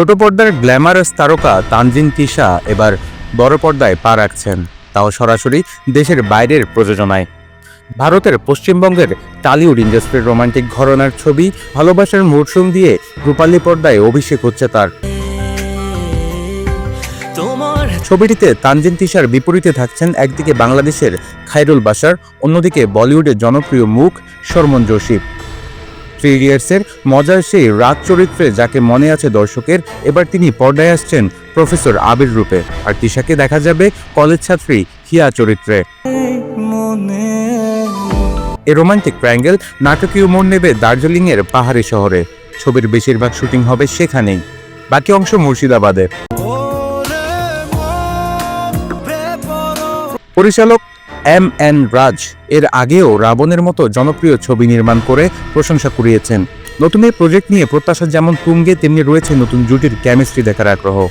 ছোট পর্দার গ্ল্যামারাস তারকা তানজিন তিশা এবার বড় পর্দায় পা রাখছেন, তাও সরাসরি দেশের বাইরের প্রযোজনায়। ভারতের পশ্চিমবঙ্গের টালিউড ইন্ডাস্ট্রির রোমান্টিক ঘরনার ছবি, ভালোবাসার মরশুম দিয়ে রূপালী পর্দায় অভিষেক হচ্ছে তার। ছবিটিতে তানজিন তিশার বিপরীতে থাকছেন একদিকে বাংলাদেশের খায়রুল বাশার, অন্যদিকে বলিউডের জনপ্রিয় মুখ শর্মন জোশী। থ্রি ইডিয়টসের মজার সেই রাগ চরিত্রে যাকে মনে আছে দর্শকের, এবার তিনি পর্দায় আসছেন প্রফেসর আবির রূপে। আর তিশাকে দেখা যাবে কলেজ ছাত্রী হিয়া চরিত্রে। এ রোমান্টিক ট্রায়াঙ্গেল নাটকীয় মোড় নেবে দার্জিলিংয়ের পাহাড়ি শহরে। ছবির বেশিরভাগ শুটিং হবে সেখানেই। বাকি অংশ মুর্শিদাবাদে। মন পরিচালক এম এন রাজ এর আগেও রাবণের মতো জনপ্রিয় ছবি নির্মাণ করে প্রশংসা কুড়িয়েছেন। নতুন এই প্রজেক্ট নিয়ে প্রত্যাশা যেমন তুঙ্গে, তেমনি রয়েছে নতুন জুটির কেমিস্ট্রি দেখার আগ্রহ।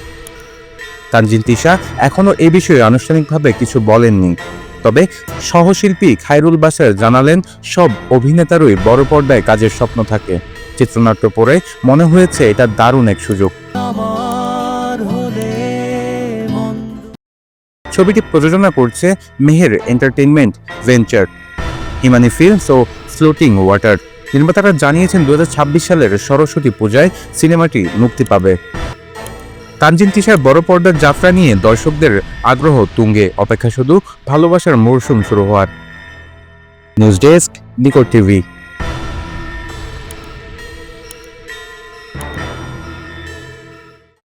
তানজিন তিশা এখনও এ বিষয়ে আনুষ্ঠানিকভাবে কিছু বলেননি। তবে সহশিল্পী খায়রুল বাসার জানালেন, সব অভিনেতারই বড় পর্দায় কাজের স্বপ্ন থাকে। চিত্রনাট্য পড়ে মনে হয়েছে এটা দারুণ এক সুযোগ। ছবিটি প্রযোজনা করছে Meher entertainment venture, Himani films ও ফ্লোটিং ওয়াটার। নির্মাতারা জানিয়েছেন দু হাজার ছাব্বিশ সালের সরস্বতী পূজায় সিনেমাটি মুক্তি পাবে। তানজিন তিশার বড় পর্দার যাত্রা নিয়ে দর্শকদের আগ্রহ তুঙ্গে, অপেক্ষা শুধু ভালোবাসার মরশুম শুরু হওয়ার। News desk, Nikat TV.